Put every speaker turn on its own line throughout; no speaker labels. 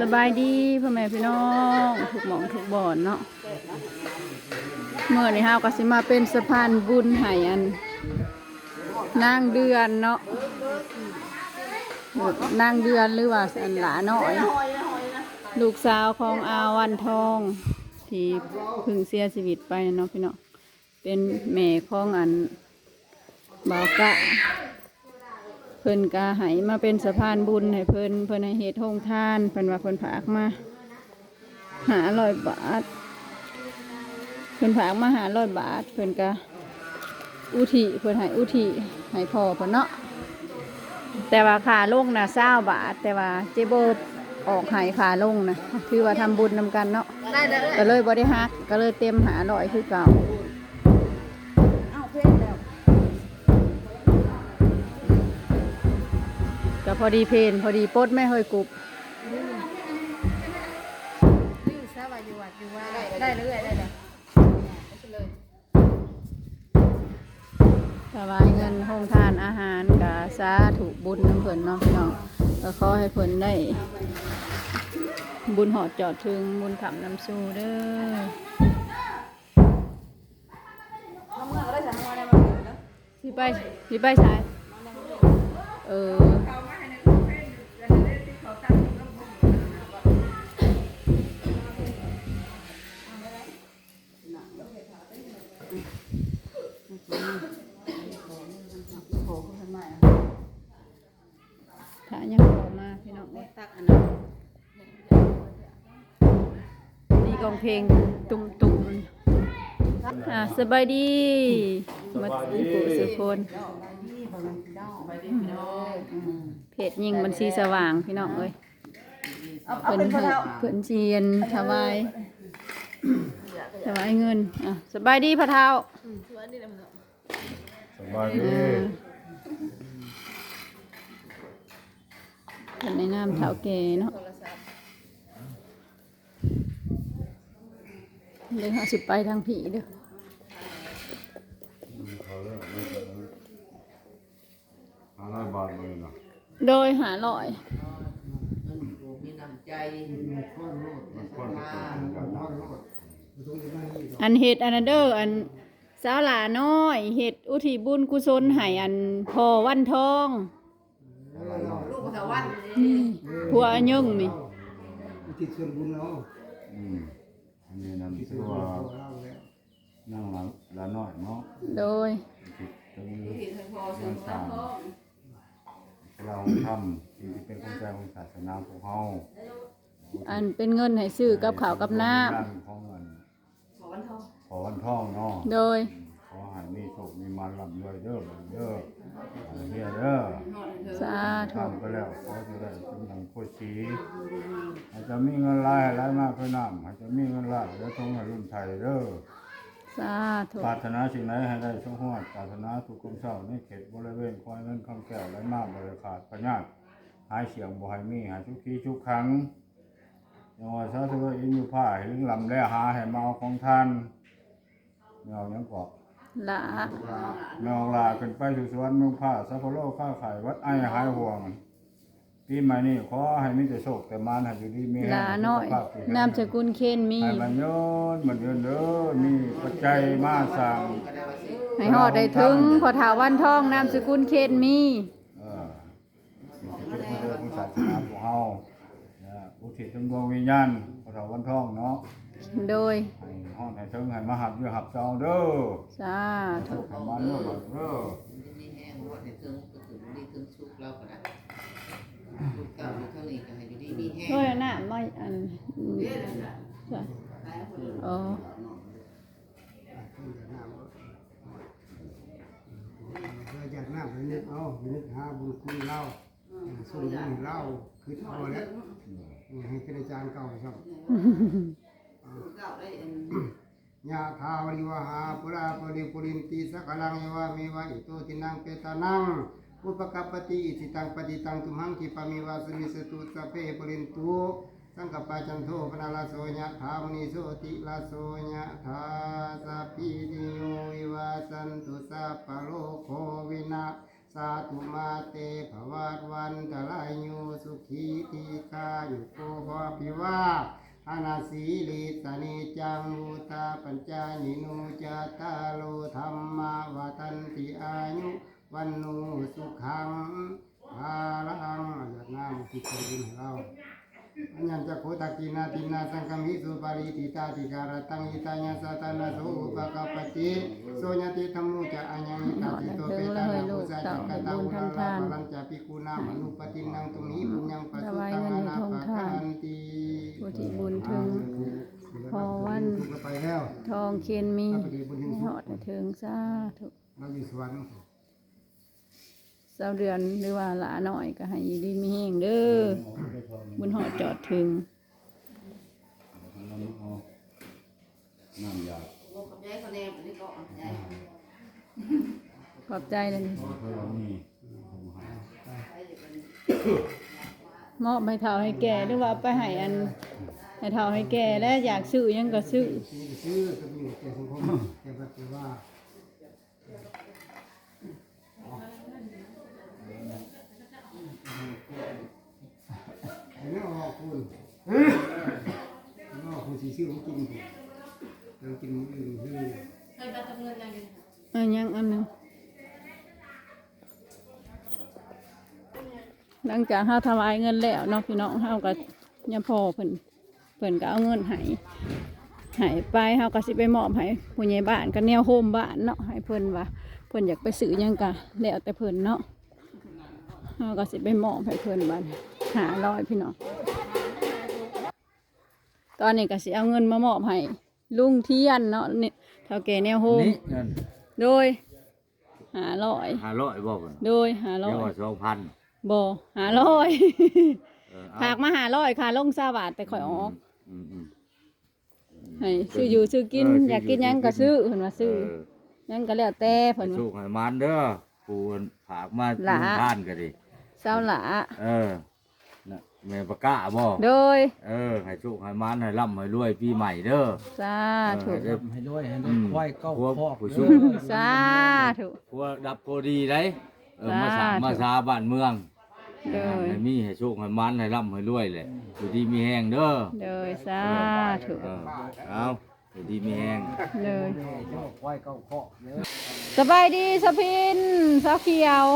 สบายดีพ่อแม่พี่น้องถูกหมองถูกบ่อนเนาะเมื่อนี้เฮาก็สิมาเป็นสะพานบุญให้อันนางเดือนเนาะนางเดือนหรือว่าอันหลาน้อย ลูกสาวของอาวันทอง ที่พึ่งเสียชีวิตไปเนาะพี่น้องเป็นแม่ของอันบ่าวกะ พิ่นกาให้มาเป็นสะพานบุญให้เพิ่นเพิ่นให้เฮ็ดโฮงทานเพิ่นว่าเพิ่นผากมาหาร้อยบาทเพิ่นผากมาหาร้อยบาทเพิ่นกาอุทิเพิ่นให้อุทิให้พ่อเพิ่นเนาะแต่ว่าค่าลงน่ะเศร้าบาท แต่ว่าเจโบออกให้ค่าลงนะคือว่าทำบุญนำกันเนาะ
ได้ได้
ก็เลยบ่ได้ฮักก็เลยเต็มหาร้อยคือเก่า
เอา
ก็พอดีเพนพอดีปดไม่เฮยกรุบ
ลือซะว่าอยู่วัดอยู่ว่าได้เลยได้เลยเลย
ถวายเงินโฮงทานอาหารกาสาถูกบุญน้ำเพิ่นเนาะพี่น้องก็ขอให้เพิ่นได้ บุญหอดจอดถึงบุญขำนำสู่เด้อ
ทำเงินก็ได้ฉันมาได้มาถึงแล้ว
สิไปสิไปใช้เออ ถ้ายังพอมาพี่น้องเอ้ยตักอันนั้นนี่กองเพลงตุ้มตุ้มๆอ่าสบายดีมาสิผู้สุคน เพจยิงบัญชีสว่างพี่น้องเอ้ย
เอาเอา
เพิ่น
เป็นพ
ให้
ระเท่า
เพิ่นเชียนถวายถวายเงินอะสบายดีพระเท้า
ชวนนี่แหละมัน
สบายดี
เออเพิ่นในน้ำเท้าเกเนาะ
โทรศัพท์
เลยหาสิไปทางผีเด้อ
เขาเลิกไม่ได้ห้าร้อยบาทเลยนะ
โดยหาลอย
มีน้ำใจ
มันควรจะเป็นกันนะ
อันเฮ็ดอันนั้นเด้ออันสาวหลาน้อยเฮ็ดอุทิศบุญกุศลให้อันพ่อวันทอง
ลูกสาววัน
นี่ผัวอันยังนี่
ติดส่วนบุญเรา
อืมอันนี้นั่นคือว่า
เราแล้ว
นั่งหลังละน้อยเนาะ
โดย
ติดตรง
ที่ทางพ่อซื้อมาพ่อ
เราทำที่เป็นคนใจของศาสนาของเขา
อันเป็นเงินให้ซื้อกับข้าวกับน้
ของเงิน
ขอวันทอง
ขอวันท่องเนาะำ
โดย
ขอให้มีโชคมีมาลำรวยเด้อเด้อเฮียเด้อ
สาธุ
ทำไปแล้วขอจะได้เป็นหนังโคชีอาจจะมีเงินหลายหลายมากเพื่อน้ำอาจจะมีเงินหลายแล้วทงให้รุ่นไทยเด้อ
สาธุ
ปรารถนาสิ่งไหนให้ได้สมหวังปรารถนาทุกข์กลมเศร้าในเขตบริเวณควายเงินคำแก้วไหลมากบริขาดพญาตหายเสียงบ่ให้มีหายทุกทีทุกครั้งยังว่าสาธุอินอยู่ผ้าหิงลำและหาให้มาเอาของท่านเงายังเกาะ
ละ
เงาลาขึ้นไปสู่สวรรค์เมืองผ้าสัพพโลกข้าขายวัดไอหายห่วง ปีใหม่นี้ขอให้มีแต่โชคแต่มานให้อยู่ดีมีแรง
ละน้อย
สุขภาพแข็งแรง
นามสกุลเคนมี
ให้มันโยนมันเดินเด้อมีปัจจัยมาสร้าง
ก็ได้ว่าซื้อ
ให้หอดได้ถึงพอถาวันทองนามสกุลเคนมี
เออนี่คือเป็นเรื่องของศาสนาของเฮานะอุทิศถึงดวงวิญญาณพระเถาวันทองเนาะ
โดย
ให้ฮอดให้ถึงให้มาหับด้วยหับเจ้าเด้อ
สา
โช
ธุ
คให้มันเด้อเด้อ
มีแห้งรวดในถึงก็ถึงดีถึงสุกเราก็ได้ลูกเก่าอยู่เท่านี้ก็ให้อยู่ดีมีแห้ง
เฮ้ย น่ะไม่อันอ๋อ
เราอยากน้ำไปนึกเอานึกหาบุญคุณเราส่วนบุญเราคือเอาแล้วให้เป็นอาจารย์เก่าครับ
ลูกเก่าได้อัน
ยาทาวริวหาปุราปริปุรินติสักลังเยวะเมวะอิโตตินังเปตานังอุปกัปปติอิทิตังปฏิตังตุมหังคิปะมิวาสมิสตุสัพเพปุรินตุ สังกปปะจันโทปนาลาโสยะธามนิโสติลาโสยะธาสัพพิติโยวิวาสันตุสัพพโลกโควินาสาธุมาเตภวัตวันตะลายโยสุขีทีคายุโกภวปิวาอานาสีลิสานิจังมุตาปัญจานิโนจตาโลธรรมาวาตันติอายุวันโนสุขังภาลังอยัดน้ำที่เป็นดินให้เรา อัญจักขุตักกินาตินาสังคมิสุปาริติตาติการตังอิตาญาสตานาโสอุปกปปติโสญติธรรมุจะอัญญิตาติโตเปตานาภูสาจักตาอุราลาภลังจะปิกุนามนุปตินังตุนิปุญญังปัสสุตังอนาปะกันติ
ผู้ที่บุญถึงพอวันทองเคียนมีหอดถึงสาธุก
เราอยู่สวรรค์
เศร้าเดือนหรือว่าหลาหน่อยก็ให้อยู่ดีมีแห้งเด้อบุญหอดจอดถึง
น้ำยา
บอกกับยายเขาแนมอันนี้ก็ยาย
ขอบใจเลยนี่
เพื่อมี
มอบให้เท่าให้แก่หรือว่าไปให้อันให้เท่าให้แก่แล้วอยากซื้อหยังก็ซื้อ
ซื้อซื้อก็มีแก่สังคมแก่ปฏิว่าไม่ออกคุณไม่ออกคุณสีชื่อของกินคุณเรากินมื้ออื่นคือ
เคยไปทำเงินยังไง
อันยังอันหนึง หลังจากเฮาถวายเงินแล้วเนาะพี่น้องเฮาก็ยังพอเพิ่นเพิ่นก็เอาเงินให้ให้ไปเฮาก็สิไปมอบให้ผู้ใหญ่บ้านก็แนวโฮมบ้านเนาะให้เพิ่นว่าเพิ่นอยากไปซื้อหยังก็แล้วแต่เพิ่นเนาะเฮาก็สิไปมอบให้เพิ่นบ้านหาร้อยพี่น้องตอนนี้ก็สิเอาเงินมามอบให้ลุงเทียนเนาะนี่เท่าแก่แนวโฮม
นี่เงิน
โดยหาร้อย
ห้าร้อยบ่เพิ่น
โดยหาร้อ
เรียก
ย
ว่าสองพัน
บ่หาร้อย
เออ
ฝากมาหาร้อยค่ะลงซาบาทแต่ข่อยออก
อืมอืม
ให้ซื้ออยู่ซื้อกิน
เออซื้อ
อยากกินหยัง
อยู่
ก็ซื้อเพิ่นว่า
เอ
ซื้อ
อ
หยังก็แล้วแต่เพิ่น
ให้
ว่า
โชคให้มันเด้อปู่เพิ่นฝากมา
หลา
ลุงท่านก็ดิ
เศร้าหลา
เออน่ะแม่ปากกาบ่
โดย
เออให้โชคให้มันให้ร่ำให้รวยปีใหม่เด้อ
สาธุ
เออ
ให้ด้วยให้ด้
อื
วย
ม
ควายเก้า
พวก
คอก
ผู้
เด้
ชู
อ
สาธุ
พวกดับโกดีได้ เออมาสร้าง
สาธุ
มาสาบ้านเมือง
เด้อ
ให้มีให้โชคให้มันให้ร่ำให้รวยแหละอยู่ดีมีแห้งเด้อ
โดยสาธุ
เออเอาอยู่ดีมีแห้ง
โดย
เจ้าควายเก้าคอกเด้อ
สบายดีสะพินสาวเขียว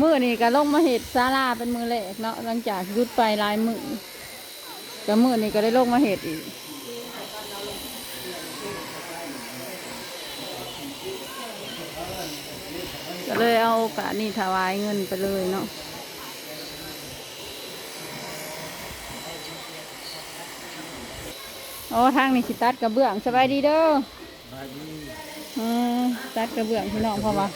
มื้อนี้ก็ลงมาเฮ็ดศาลาเป็นมื้อแรกเนาะหลังจากหยุดไปหลายมื้อก็มื้อนี้ก็ได้ลงมาเฮ็ดอีก ก็เลยเอาโอกาสนี้ถวายเงินไปเลยเนาะโอ้ทางนี้สิตัดกระเบื้องสบายดีเด้ออืมตัดกระเบื้องพี่น้องเพราะว่า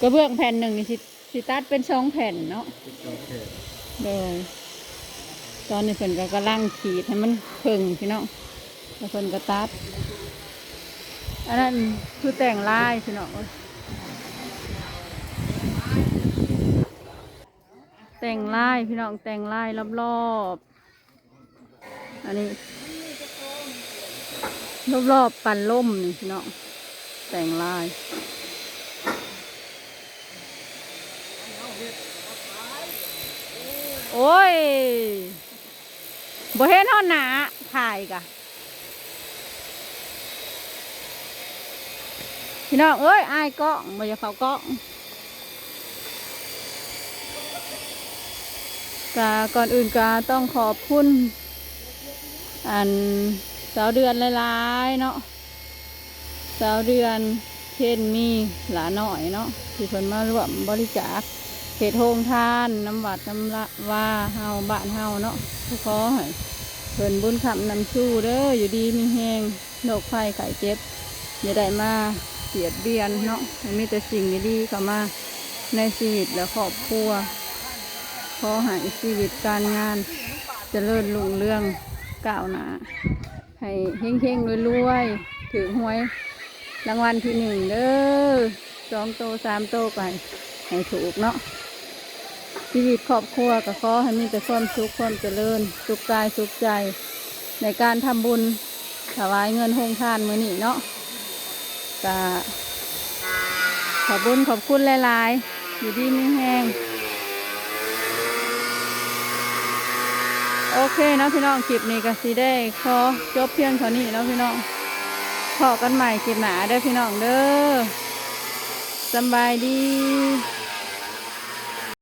กระเบื้องแผ่นหนึ่งนี่สิสิตัดเป็นสองแผ่นเนาะเลยตอนนี้เพิ่นก็กำลังขีดให้มันเพิ่งพี่น้องแล้วเพิ่นก็ตัดอันนั้นคือแต่งลายพี่น้องเอ้ย แต่งลายพี่น้องแต่งลายรอบๆ อันนี้รอบๆปันล่มนี่พี่น้องแต่งลายโอ้ยบ่เห็นหอหนาถ่ายกะพี่น้องเอ้ยอายกล้องบ่อยากเข้ากล้อง กาก่อนอื่นกาต้องขอบคุณอันสาวเดือนหลายๆเนาะสาวเดือนเช่นมีหลาหน่อยเนาะที่เพิ่นมาร่วมบริจาคเขตโฮงทานน้ำวัดน้ำละว่าเฮาบ้านเฮาเนาะขอให้เพิ่นบุญคำนำชูเด้ออยู่ดีมีแหงโรคภัยไข้เจ็บอย่าได้มาเบียดเบียนเนาะมีแต่สิ่งดีๆเข้ามาในชีวิตและครอบครัว ขอให้ชีวิตการงานเจริญรุ่งเรืองก้าวหน้าให้เฮงเฮงรวยรวยๆถือหวยรางวัลที่หนึ่งเด้อสองโตสามโตไปให้ถูกเนาะชีวิตครอบครัวก็ขอให้มีแต่ความสุขความเจริญ สุขกายสุขใจ ในการทำบุญถวายเงินโฮงทานมือนี้เนาะกะขอบุญขอบคุณหลาย ๆ อยู่ดีมีแห้ง โอเคเนาะพี่น้องคลิปนี้ก็สีได้ขอจบเพียงเท่านี้เนาะพี่น้องพอกันใหม่คลิปหนาเด้อพี่น้องเด้อสบายดี